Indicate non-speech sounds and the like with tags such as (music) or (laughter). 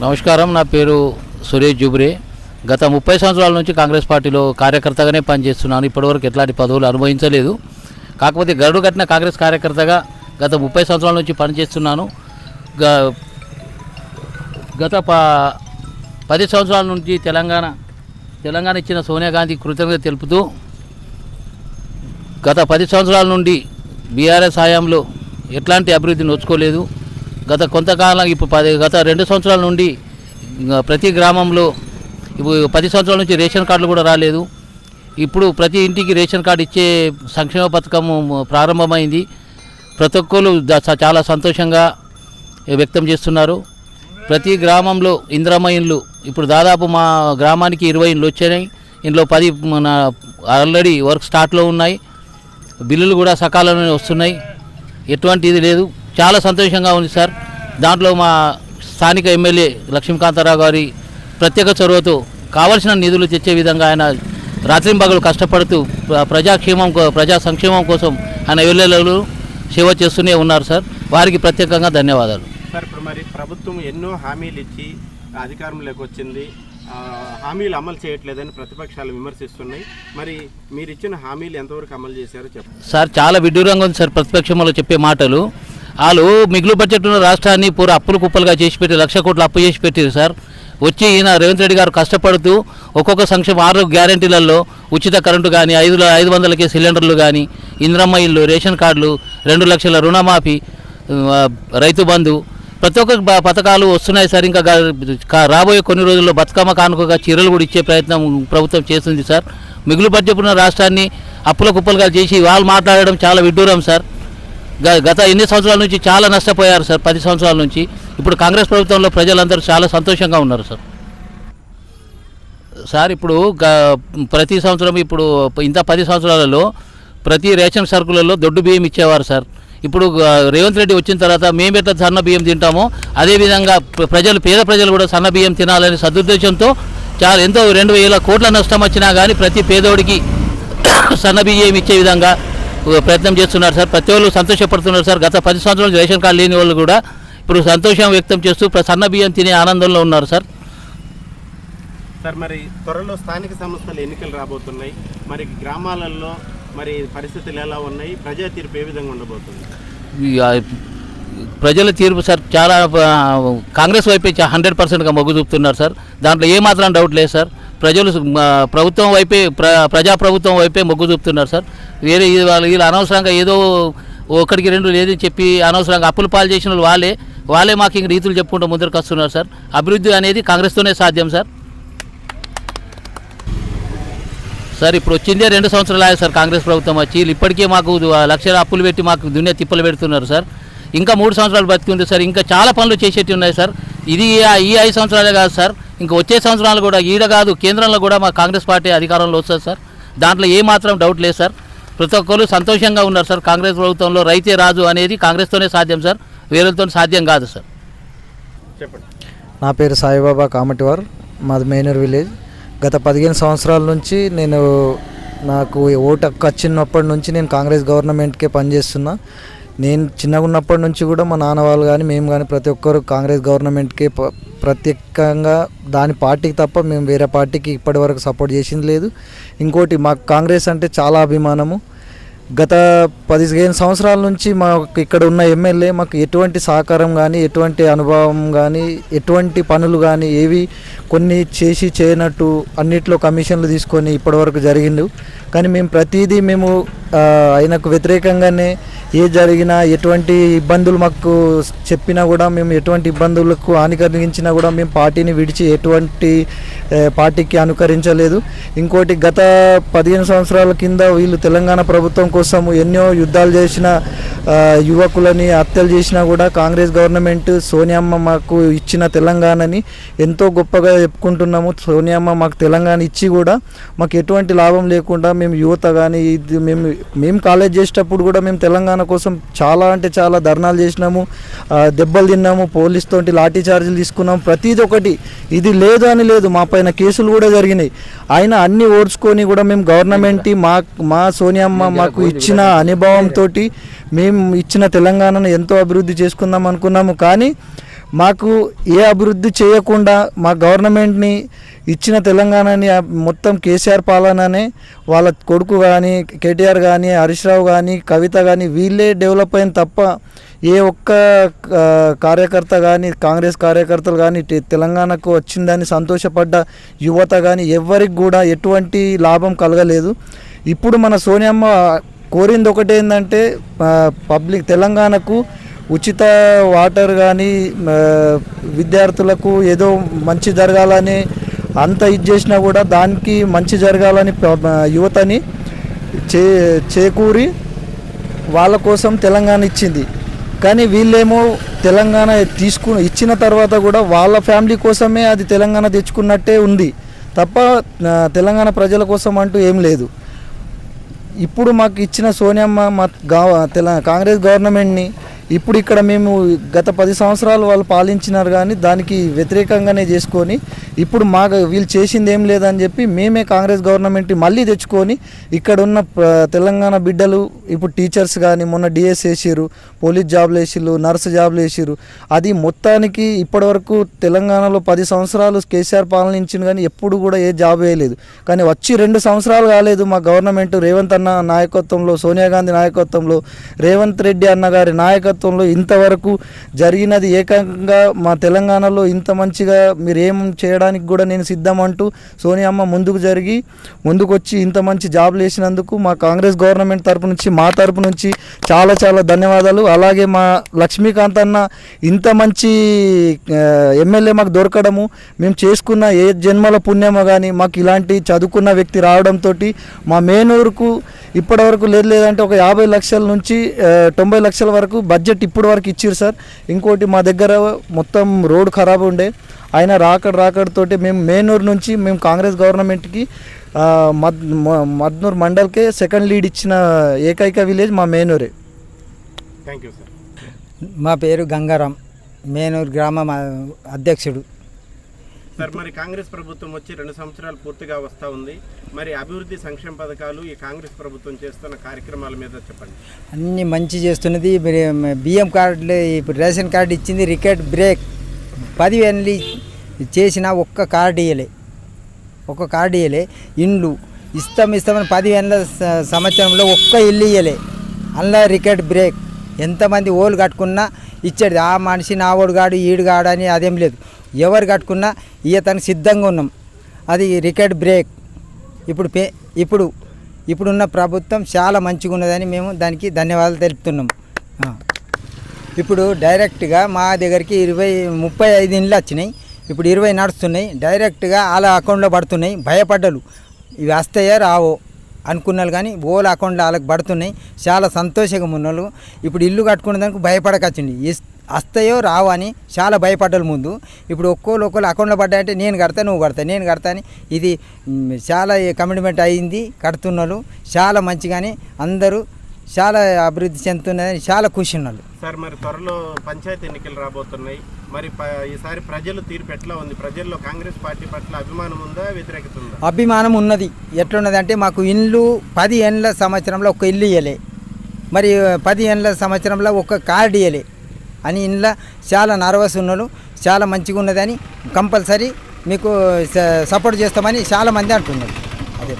నమస్కారం నా పేరు సురేష్ జుబ్రే. గత ముప్పై సంవత్సరాల నుంచి కాంగ్రెస్ పార్టీలో కార్యకర్తగానే పనిచేస్తున్నాను. ఇప్పటివరకు ఎట్లాంటి పదవులు అనుభవించలేదు. కాకపోతే గరుడు కట్టిన కాంగ్రెస్ కార్యకర్తగా గత ముప్పై సంవత్సరాల నుంచి పనిచేస్తున్నాను. గ- గత ప పది సంవత్సరాల నుంచి తెలంగాణ తెలంగాణ ఇచ్చిన సోనియా గాంధీ కృతజ్ఞత తెలుపుతూ గత పది సంవత్సరాల నుండి బీఆర్ఎస్ హయాంలో ఎట్లాంటి అభివృద్ధి నోచుకోలేదు. గత కొంతకాలం ఇప్పుడు పది గత రెండు సంవత్సరాల నుండి ప్రతి గ్రామంలో ఇప్పుడు పది సంవత్సరాల నుంచి రేషన్ కార్డులు కూడా రాలేదు. ఇప్పుడు ప్రతి ఇంటికి రేషన్ కార్డు ఇచ్చే సంక్షేమ పథకం ప్రారంభమైంది. ప్రతి ఒక్కరు చాలా సంతోషంగా వ్యక్తం చేస్తున్నారు. ప్రతి గ్రామంలో ఇందిరమ్మ ఇండ్లు ఇప్పుడు దాదాపు మా గ్రామానికి ఇరవై ఇండ్లు వచ్చాయి. ఇందులో పది మన ఆల్రెడీ వర్క్ స్టార్ట్లో ఉన్నాయి. బిల్లులు కూడా సకాలంలో వస్తున్నాయి. ఎటువంటి ఇది లేదు. చాలా సంతోషంగా ఉంది సార్. దాంట్లో మా స్థానిక ఎమ్మెల్యే లక్ష్మీకాంతారావు గారి ప్రత్యేక చొరవతో కావలసిన నిధులు తెచ్చే విధంగా ఆయన రాత్రింబగలు కష్టపడుతూ ప్ర- ప్రజాక్షేమం ప్రజా సంక్షేమం కోసం ఆయన ఎమ్మెల్యేలు సేవ చేస్తూనే ఉన్నారు సార్. వారికి ప్రత్యేకంగా ధన్యవాదాలు. సార్ ఇప్పుడు మరి ప్రభుత్వం ఎన్నో హామీలు ఇచ్చి అధికారంలోకి వచ్చింది. హామీలు అమలు చేయట్లేదని ప్రతిపక్షాలు విమర్శిస్తున్నాయి. మరి మీరు ఇచ్చిన హామీలు ఎంతవరకు అమలు చేశారో చెప్పండి. సార్ చాలా విడ్డూరంగా ఉంది సార్ ప్రతిపక్షంలో చెప్పే మాటలు. వాళ్ళు మిగులు బడ్జెట్ ఉన్న రాష్ట్రాన్ని పూర అప్పులు కుప్పలుగా చేసి పెట్టి లక్ష కోట్లు అప్పు చేసి పెట్టారు సార్. వచ్చి ఈయన రేవంత్ రెడ్డి గారు కష్టపడుతూ ఒక్కొక్క సంక్షేమ ఆరు గ్యారంటీలలో ఉచిత కరెంటు కానీ ఐదు ఐదు వందలకే సిలిండర్లు కానీ ఇంద్రమ్మ ఇల్లు రేషన్ కార్డులు రెండు లక్షల రుణమాఫీ రైతు బంధు ప్రతి ఒక్క పథకాలు వస్తున్నాయి సార్. ఇంకా రాబోయే కొన్ని రోజుల్లో బతుకమ్మ కానుకగా చీరలు కూడా ఇచ్చే ప్రయత్నం ప్రభుత్వం చేస్తుంది సార్. మిగులు బడ్జెట్ ఉన్న రాష్ట్రాన్ని అప్పుల కుప్పలుగా చేసి వాళ్ళు మాట్లాడడం చాలా విడ్డూరం సార్. గత ఎన్ని సంవత్సరాల నుంచి చాలా నష్టపోయారు సార్ పది సంవత్సరాల నుంచి. ఇప్పుడు కాంగ్రెస్ ప్రభుత్వంలో ప్రజలందరూ చాలా సంతోషంగా ఉన్నారు సార్. సార్ ఇప్పుడు గ- ప్రతి సంవత్సరం ఇప్పుడు ఇంత పది సంవత్సరాలలో ప్రతి రేషన్ సరుకులలో దొడ్డు బియ్యం ఇచ్చేవారు సార్. ఇప్పుడు రేవంత్ రెడ్డి వచ్చిన తర్వాత మేము ఎట్లా సన్న బియ్యం తింటామో అదేవిధంగా ప్ర- ప్రజలు పేద ప్రజలు కూడా సన్న బియ్యం తినాలనే సదుద్దేశంతో చాలా ఎంతో రెండు వేల కోట్ల నష్టం వచ్చినా కానీ ప్రతి పేదోడికి (coughs) సన్న బియ్యం ఇచ్చే విధంగా ప్రయత్నం చేస్తున్నారు సార్. ప్రతి ఒళ్ళు సంతోషపడుతున్నారు సార్. గత పది సంవత్సరాలు రేషన్ కార్డు లేని వాళ్ళు కూడా ఇప్పుడు సంతోషం వ్యక్తం చేస్తూ సన్న బియ్యం తినే ఆనందంలో ఉన్నారు సార్. సార్ మరి త్వరలో స్థానిక సంస్థల ఎన్నికలు రాబోతున్నాయి. మరి గ్రామాలలో మరి పరిస్థితులు ఎలా ఉన్నాయి? ప్రజా తీర్పు ఏ విధంగా ఉండబోతుంది? ప్రజల తీర్పు సార్ చాలా కాంగ్రెస్ వైపే హండ్రెడ్ పర్సెంట్గా మొగ్గు చూపుతున్నారు సార్. దాంట్లో ఏమాత్రం డౌట్ లేదు సార్. ప్రజలు ప్రభుత్వం వైపే ప్ర ప్రజా ప్రభుత్వం వైపే మొగ్గు చూపుతున్నారు సార్. వేరే వాళ్ళు వీళ్ళు అనవసరంగా ఏదో ఒకటికి రెండు లేదని చెప్పి అనవసరంగా అప్పులు పాలు చేసిన వాళ్ళు వాళ్ళే వాళ్ళే మాకు ఇంక రీతులు చెప్పుకుంటూ ముందరకు వస్తున్నారు సార్. అభివృద్ధి అనేది కాంగ్రెస్తోనే సాధ్యం సార్. సార్ ఇప్పుడు వచ్చిందే రెండు సంవత్సరాలు అయ్యాయి సార్ కాంగ్రెస్ ప్రభుత్వం వచ్చి. వీళ్ళు ఇప్పటికే మాకు లక్షల అప్పులు పెట్టి మాకు దునియా తిప్పలు పెడుతున్నారు సార్. ఇంకా మూడు సంవత్సరాలు బతికి ఉంది సార్. ఇంకా చాలా పనులు చేసేటి ఉన్నాయి సార్. ఇది ఈ ఐదు సంవత్సరాలే కాదు సార్. ఇంక వచ్చే సంవత్సరాలు కూడా ఈడ కాదు కేంద్రంలో కూడా మా కాంగ్రెస్ పార్టీ అధికారంలో వస్తుంది సార్. దాంట్లో ఏ మాత్రం డౌట్ లేదు సార్. ప్రతి ఒక్కరు సంతోషంగా ఉన్నారు సార్. కాంగ్రెస్ ప్రభుత్వంలో రైతే రాజు అనేది కాంగ్రెస్తోనే సాధ్యం సార్. వేరేతో సాధ్యం కాదు సార్. చెప్పండి. నా పేరు సాయిబాబా కామటివార్. మాది మేనూర్ విలేజ్. గత పదిహేను సంవత్సరాల నుంచి నేను నాకు ఓటు హక్కు వచ్చినప్పటి నుంచి నేను కాంగ్రెస్ గవర్నమెంట్కే పనిచేస్తున్నా. నేను చిన్నగా ఉన్నప్పటి నుంచి కూడా మా నాన్న వాళ్ళు కానీ మేము కానీ ప్రతి ఒక్కరు కాంగ్రెస్ గవర్నమెంట్కే ప్రత్యేకంగా దాని పార్టీకి తప్ప మేము వేరే పార్టీకి ఇప్పటివరకు సపోర్ట్ చేసింది లేదు. ఇంకోటి మాకు కాంగ్రెస్ అంటే చాలా అభిమానము. గత పదిహేను సంవత్సరాల నుంచి మాకు ఇక్కడ ఉన్న ఎమ్మెల్యే మాకు ఎటువంటి సహకారం కానీ ఎటువంటి అనుభవం కానీ ఎటువంటి పనులు కానీ ఏవి కొన్ని చేసి చేయనట్టు అన్నిట్లో కమిషన్లు తీసుకొని ఇప్పటివరకు జరిగిండు. కానీ మేము ప్రతిదీ మేము ఆయనకు వ్యతిరేకంగానే ఏ జరిగినా ఎటువంటి ఇబ్బందులు మాకు చెప్పినా కూడా మేము ఎటువంటి ఇబ్బందులకు హాని కలిగించినా కూడా మేము పార్టీని విడిచి ఎటువంటి పార్టీకి అనుకరించలేదు. ఇంకోటి గత పదిహేను సంవత్సరాల కింద వీళ్ళు తెలంగాణ ప్రభుత్వం కోసం ఎన్నో యుద్ధాలు చేసిన యువకులని హత్యలు చేసినా కూడా కాంగ్రెస్ గవర్నమెంట్ సోనియమ్మ మాకు ఇచ్చిన తెలంగాణని ఎంతో గొప్పగా చెప్పుకుంటున్నాము. సోనియమ్మ మాకు తెలంగాణ ఇచ్చి కూడా మాకు ఎటువంటి లాభం లేకుండా మేము యువత కానీ ఇది మేము మేము కాలేజ్ చేసేటప్పుడు కూడా మేము తెలంగాణ కోసం చాలా అంటే చాలా ధర్నాలు చేసినాము. దెబ్బలు తిన్నాము పోలీస్ తోటి లాఠీ చార్జీలు తీసుకున్నాము. ప్రతిది ఒకటి. ఇది లేదు అని లేదు మా పైన కేసులు కూడా జరిగినాయి. ఆయన అన్ని ఓడ్చుకొని కూడా మేము గవర్నమెంట్ మా మా సోనియమ్మ మాకు ఇచ్చిన అనుభవంతో మేము ఇచ్చిన తెలంగాణను ఎంతో అభివృద్ధి చేసుకుందాం అనుకున్నాము. కానీ మాకు ఏ అభివృద్ధి చేయకుండా మా గవర్నమెంట్ని ఇచ్చిన తెలంగాణని మొత్తం కేసీఆర్ పాలననే వాళ్ళ కొడుకు కానీ కేటీఆర్ కానీ హరీష్ రావు కానీ కవిత కానీ వీళ్ళే డెవలప్ అయిన తప్ప ఏ ఒక్క కార్యకర్త కానీ కాంగ్రెస్ కార్యకర్తలు కానీ తెలంగాణకు వచ్చిందని సంతోషపడ్డ యువత కానీ ఎవరికి కూడా ఎటువంటి లాభం కలగలేదు. ఇప్పుడు మన సోనియమ్మ కోరింది ఒకటి ఏంటంటే పబ్లిక్ తెలంగాణకు ఉచిత వాటర్ కానీ విద్యార్థులకు ఏదో మంచి జరగాలని అంత ఇది చేసినా కూడా దానికి మంచి జరగాలని యువతని చే చేకూరి వాళ్ళ కోసం తెలంగాణ ఇచ్చింది. కానీ వీళ్ళేమో తెలంగాణ తీసుకు ఇచ్చిన తర్వాత కూడా వాళ్ళ ఫ్యామిలీ కోసమే అది తెలంగాణ తెచ్చుకున్నట్టే ఉంది. తప్ప తెలంగాణ ప్రజల కోసం అంటూ ఏం లేదు. ఇప్పుడు మాకు ఇచ్చిన సోనియమ్మ మా గా తెల కాంగ్రెస్ గవర్నమెంట్ని ఇప్పుడు ఇక్కడ మేము గత పది సంవత్సరాలు వాళ్ళు పాలించినారు కానీ దానికి వ్యతిరేకంగానే చేసుకొని ఇప్పుడు మాకు వీళ్ళు చేసింది ఏం లేదని చెప్పి మేమే కాంగ్రెస్ గవర్నమెంట్ మళ్ళీ తెచ్చుకొని ఇక్కడ ఉన్న తెలంగాణ బిడ్డలు ఇప్పుడు టీచర్స్ కానీ మొన్న డిఎస్ వేసిర్రు పోలీస్ జాబ్లు వేసిర్రు నర్సు జాబ్లు వేసిర్రు అది మొత్తానికి ఇప్పటివరకు తెలంగాణలో పది సంవత్సరాలు కేసీఆర్ పాలనించింది కానీ ఎప్పుడు కూడా ఏ జాబ్ వేయలేదు. కానీ వచ్చి రెండు సంవత్సరాలు కాలేదు మా గవర్నమెంట్ రేవంత్ అన్న నాయకత్వంలో సోనియా గాంధీ నాయకత్వంలో రేవంత్ రెడ్డి అన్న గారి నాయకత్వంలో ఇంతవరకు జరిగినది ఏకంగా మా తెలంగాణలో ఇంత మంచిగా మీరు ఏం చేయడానికి కూడా నేను సిద్ధం అంటూ సోనియామ్మ ముందుకు జరిగి ముందుకొచ్చి ఇంత మంచి జాబ్లు వేసినందుకు మా కాంగ్రెస్ గవర్నమెంట్ తరపు నుంచి మా తరపు నుంచి చాలా చాలా ధన్యవాదాలు. అలాగే మా లక్ష్మీకాంత్ అన్న ఇంత మంచి ఎమ్మెల్యే మాకు దొరకడము మేము చేసుకున్న ఏ జన్మల పుణ్యమో కానీ మాకు ఇలాంటి చదువుకున్న వ్యక్తి రావడంతో మా మేనూరుకు ఇప్పటివరకు లేదు లేదంటే ఒక యాభై లక్షల నుంచి తొంభై లక్షల వరకు బడ్జెట్ ఇప్పటి వరకు ఇచ్చారు సార్. ఇంకోటి మా దగ్గర మొత్తం రోడ్ ఖరాబ్ ఉండే. ఆయన రాకడ రాకడతోటి మేము మేనూరు నుంచి మేము కాంగ్రెస్ గవర్నమెంట్కి మద్ మ- మద్నూర్ మండల్కే సెకండ్ లీడ్ ఇచ్చిన ఏకైక విలేజ్ మా మేనూరే. థ్యాంక్ యూ సార్ మా పేరు గంగారాం మేనూరు గ్రామ అధ్యక్షుడు. సార్ మరి కాంగ్రెస్ ప్రభుత్వం వచ్చి రెండు సంవత్సరాలు పూర్తిగా వస్తూ ఉంది. మరి అభివృద్ధి సంక్షేమ పథకాలు ఈ కాంగ్రెస్ ప్రభుత్వం చేస్తున్న కార్యక్రమాల మీద చెప్పండి. అన్ని మంచి చేస్తున్నది. బియ్యం కార్డులు ఇప్పుడు రేషన్ కార్డు ఇచ్చింది రికెట్ బ్రేక్. పదివేలు చేసిన ఒక్క కార్డు ఇయ్యలే. ఒక్క కార్డు ఇయ్యలే. ఇండ్లు ఇస్తాం ఇస్తామని పదివేల సంవత్సరంలో ఒక్క ఇల్లు ఇయ్యలే. అందులో రికార్డ్ బ్రేక్. ఎంతమంది ఓళ్ళు కట్టుకున్నా ఇచ్చేది ఆ మనిషి నా ఓడు కాడు ఈడు కాడు అని అదేం లేదు. ఎవరు కట్టుకున్నా ఇయ్యతానికి సిద్ధంగా ఉన్నాం. అది రికార్డ్ బ్రేక్. ఇప్పుడు పే ఇప్పుడు ఇప్పుడున్న ప్రభుత్వం చాలా మంచిగా ఉన్నదని మేము దానికి ధన్యవాదాలు తెలుపుతున్నాం. ఇప్పుడు డైరెక్ట్గా మా దగ్గరికి ఇరవై ముప్పై ఐదు ఇండ్లు వచ్చినాయి. ఇప్పుడు ఇరవై నడుస్తున్నాయి. డైరెక్ట్గా వాళ్ళ అకౌంట్లో పడుతున్నాయి. భయపడ్డలు. ఇవి వస్తాయో? రావో అనుకున్నారు కానీ ఓల అకౌంట్లో వాళ్ళకి పడుతున్నాయి. చాలా సంతోషంగా ఉన్నోళ్ళు. ఇప్పుడు ఇల్లు కట్టుకునే దానికి భయపడకొచ్చింది. ఇస్- వస్తాయో రావో అని చాలా భయపడ్డలు ముందు. ఇప్పుడు ఒక్కోళ్ళు ఒక్కోళ్ళు అకౌంట్లో పడ్డాయంటే నేను కడతా నువ్వు కడతా నేను కడతా అని ఇది చాలా కమిట్మెంట్ అయింది కడుతున్నారు చాలా మంచిగానే అందరూ చాలా అభివృద్ధి చెందుతున్నదని చాలా ఖుషి ఉన్నారు సార్ మరి త్వరలో పంచాయతీ ఎన్నికలు రాబోతున్నాయి. మరి ప- ఈసారి ప్రజలు తీర్పు ఎట్లా ఉంది? ప్రజల్లో కాంగ్రెస్ పార్టీ పట్ల అభిమానం ఉందా వ్యతిరేకత ఉందా? అభిమానం ఉన్నది. ఎట్లున్నది అంటే మాకు ఇల్లు పది ఏళ్ళ సంవత్సరంలో ఒక ఇల్లు ఇవ్వలే మరి పది ఏళ్ళ సంవత్సరంలో ఒక కార్డు ఇవ్వలే అని ఇంట్లో చాలా నర్వస్ ఉన్నాడు చాలా మంచిగా ఉన్నదని కంపల్సరీ మీకు స- సపోర్ట్ చేస్తామని చాలా మంది అంటున్నారు. అదే.